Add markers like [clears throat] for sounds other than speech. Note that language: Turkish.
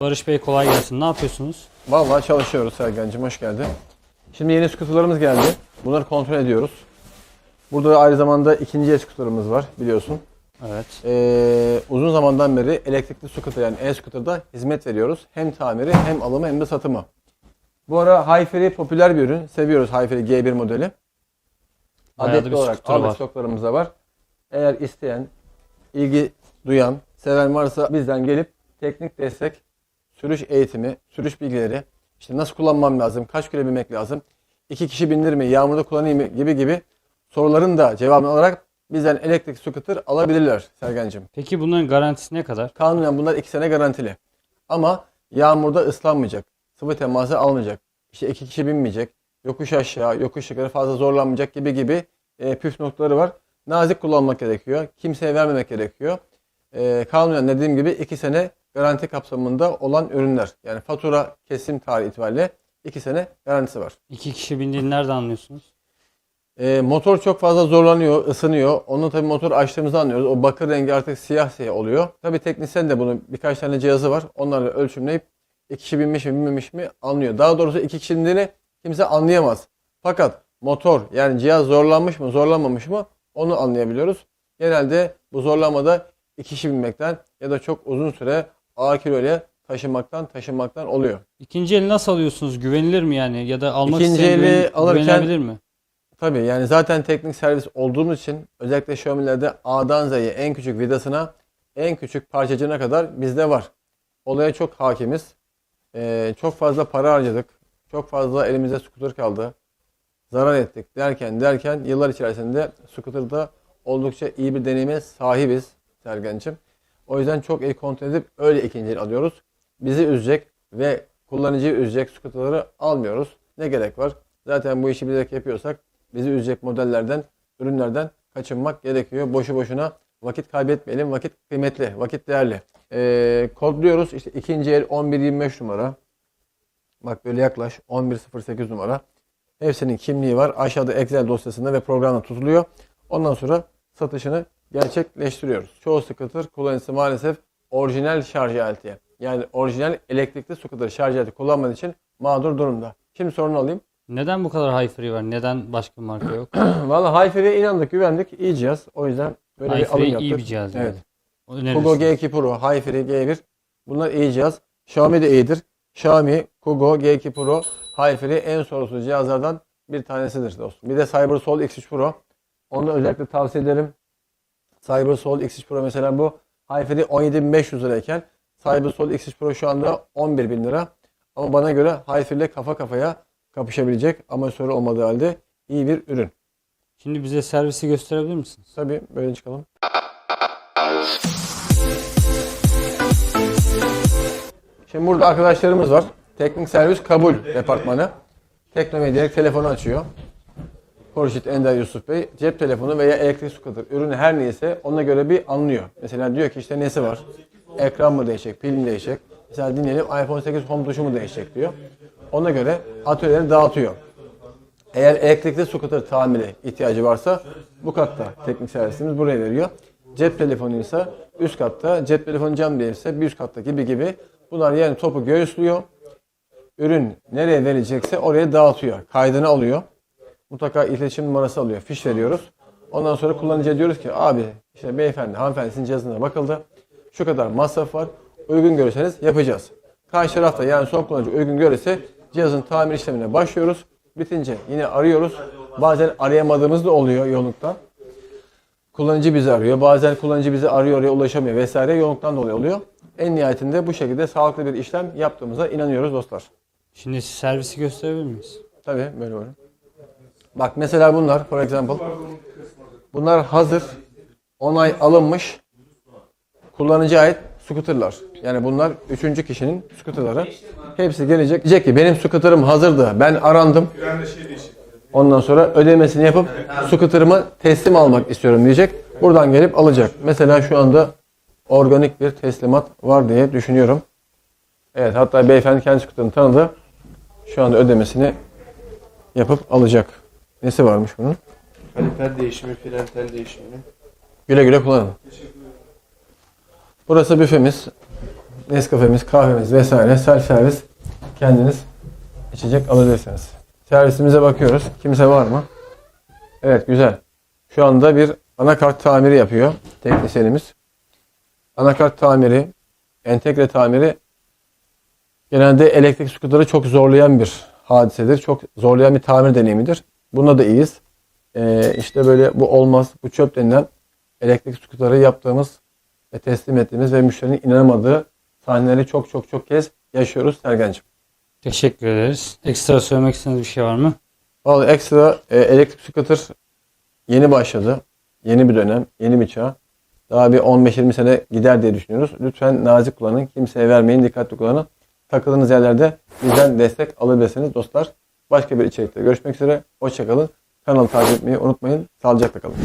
Barış Bey kolay gelsin. Ne yapıyorsunuz? Vallahi çalışıyoruz Sergen'cim hoş geldin. Şimdi yeni skuterlarımız geldi. Bunları kontrol ediyoruz. Burada da aynı zamanda ikinci el skuterımız var biliyorsun. Evet. Ee, uzun zamandan beri elektrikli scooter yani e-scooter'da hizmet veriyoruz. Hem tamiri hem alımı hem de satımı. Bu ara Hi-Fi'li popüler bir ürün. Seviyoruz Hi-Fi'li G1 modeli. Bayağı Adetli olarak aldık stoklarımızda var. Eğer isteyen, ilgi duyan, seven varsa bizden gelip teknik destek, sürüş eğitimi, sürüş bilgileri, işte nasıl kullanmam lazım, kaç kilo binmek lazım, iki kişi bindir mi, yağmurda kullanayım mı gibi gibi soruların da cevabını alarak bizden elektrik scooter alabilirler Sergen'cim. Peki bunların garantisi ne kadar? Kanunen bunlar 2 sene garantili. Ama yağmurda ıslanmayacak. Sıvı teması almayacak. İşte iki kişi binmeyecek. Yokuş aşağı, yokuş yukarı fazla zorlanmayacak gibi gibi e, püf noktaları var. Nazik kullanmak gerekiyor. Kimseye vermemek gerekiyor. E, kanunen dediğim gibi 2 sene garanti kapsamında olan ürünler. Yani fatura kesim tarihi itibariyle 2 sene garantisi var. İki kişi bindiğini nereden anlıyorsunuz? E, motor çok fazla zorlanıyor, ısınıyor. Onu tabii motor açtığımızda anlıyoruz. O bakır rengi artık siyah siyah oluyor. Tabii teknisyen de bunun birkaç tane cihazı var. Onlarla ölçümleyip iki kişi binmiş mi binmemiş mi anlıyor. Daha doğrusu iki kişi bindiğini kimse anlayamaz. Fakat motor yani cihaz zorlanmış mı zorlanmamış mı onu anlayabiliyoruz. Genelde bu zorlamada iki kişi binmekten ya da çok uzun süre ağır kilo ile taşımaktan taşınmaktan oluyor. İkinci eli nasıl alıyorsunuz? Güvenilir mi yani? Ya da almak İkinci isteyen eli güven- alırken- güvenebilir mi? Tabii yani zaten teknik servis olduğumuz için özellikle Xiaomi'lerde A'dan Z'ye en küçük vidasına en küçük parçacığına kadar bizde var. Olaya çok hakimiz. Ee, çok fazla para harcadık. Çok fazla elimizde scooter kaldı. Zarar ettik derken derken yıllar içerisinde scooter'da oldukça iyi bir deneyime sahibiz Sergen'cim. O yüzden çok iyi kontrol edip öyle ikinci el alıyoruz. Bizi üzecek ve kullanıcıyı üzecek scooter'ları almıyoruz. Ne gerek var? Zaten bu işi bilerek yapıyorsak bizi üzecek modellerden, ürünlerden kaçınmak gerekiyor. Boşu boşuna vakit kaybetmeyelim. Vakit kıymetli, vakit değerli. Ee, kodluyoruz. İşte ikinci el 1125 numara. Bak böyle yaklaş. 1108 numara. Hepsinin kimliği var. Aşağıda Excel dosyasında ve programda tutuluyor. Ondan sonra satışını gerçekleştiriyoruz. Çoğu scooter kullanıcısı maalesef orijinal şarj aleti. Yani orijinal elektrikli scooter şarj aleti kullanmadığı için mağdur durumda. Şimdi sorunu alayım. Neden bu kadar high free var? Neden başka marka yok? [clears throat] Valla Hi-Fi'ye inandık, güvendik. İyi cihaz. O yüzden böyle bir alım yaptık. iyi bir cihaz. Evet. Kugo önerirsiniz. G2 Pro, Hi-Fi G1. Bunlar iyi cihaz. Xiaomi de iyidir. Xiaomi, Kugo G2 Pro, Hi-Fi en sorunsuz cihazlardan bir tanesidir dostum. Bir de CyberSoul X3 Pro. Onu özellikle tavsiye ederim. CyberSoul X3 Pro mesela bu Hi-Fi'de 17.500 lirayken CyberSoul X3 Pro şu anda 11.000 lira. Ama bana göre Hi-Fi ile kafa kafaya kapışabilecek amatör olmadığı halde iyi bir ürün. Şimdi bize servisi gösterebilir misiniz? Tabii böyle çıkalım. Şimdi burada arkadaşlarımız var. Teknik servis kabul departmanı. Teknomedya telefonu açıyor. Horşit Ender Yusuf Bey cep telefonu veya elektrik scooter ürünü her neyse ona göre bir anlıyor. Mesela diyor ki işte nesi var? Ekran mı değişecek, pil mi değişecek? Mesela dinleyelim iPhone 8 home tuşu mu değişecek diyor. Ona göre atölyeleri dağıtıyor. Eğer elektrikli scooter tamiri ihtiyacı varsa bu katta teknik servisimiz buraya veriyor. Cep telefonu ise üst katta, cep telefonu cam değilse bir üst katta gibi gibi. Bunlar yani topu göğüslüyor. Ürün nereye verilecekse oraya dağıtıyor. Kaydını alıyor. Mutlaka iletişim numarası alıyor. Fiş veriyoruz. Ondan sonra kullanıcıya diyoruz ki abi işte beyefendi, hanımefendi sizin cihazına bakıldı. Şu kadar masraf var. Uygun görürseniz yapacağız. Karşı tarafta yani son kullanıcı uygun görürse cihazın tamir işlemine başlıyoruz. Bitince yine arıyoruz. Bazen arayamadığımız da oluyor yoğunluktan. Kullanıcı bizi arıyor. Bazen kullanıcı bizi arıyor ya ulaşamıyor vesaire yoğunluktan dolayı oluyor. En nihayetinde bu şekilde sağlıklı bir işlem yaptığımıza inanıyoruz dostlar. Şimdi servisi gösterebilir miyiz? Tabii böyle böyle. Bak mesela bunlar for example. Bunlar hazır onay alınmış kullanıcıya ait scooterlar. Yani bunlar üçüncü kişinin scooterları. Hepsi gelecek. Diyecek ki benim scooterım hazırdı. Ben arandım. Ondan sonra ödemesini yapıp scooterımı teslim almak istiyorum diyecek. Buradan gelip alacak. Mesela şu anda organik bir teslimat var diye düşünüyorum. Evet hatta beyefendi kendi scooterını tanıdı. Şu anda ödemesini yapıp alacak. Nesi varmış bunun? Kaliper değişimi, fren tel değişimi. Güle güle kullanın. Burası büfemiz. Nescafe'miz, kahvemiz vesaire self servis kendiniz içecek alabilirsiniz. Servisimize bakıyoruz. Kimse var mı? Evet güzel. Şu anda bir anakart tamiri yapıyor teknisyenimiz. Anakart tamiri, entegre tamiri genelde elektrik skuterı çok zorlayan bir hadisedir. Çok zorlayan bir tamir deneyimidir. Buna da iyiyiz. Ee, işte böyle bu olmaz, bu çöp denilen elektrik skuterı yaptığımız ve teslim ettiğimiz ve müşterinin inanamadığı sahneleri çok çok çok kez yaşıyoruz Sergen'cim. Teşekkür ederiz. Ekstra söylemek istediğiniz bir şey var mı? Vallahi ekstra e, elektrik scooter yeni başladı. Yeni bir dönem, yeni bir çağ. Daha bir 15-20 sene gider diye düşünüyoruz. Lütfen nazik kullanın, kimseye vermeyin, dikkatli kullanın. Takıldığınız yerlerde bizden destek alabilirsiniz dostlar. Başka bir içerikte görüşmek üzere. Hoşçakalın. Kanalı takip etmeyi unutmayın. Sağlıcakla kalın.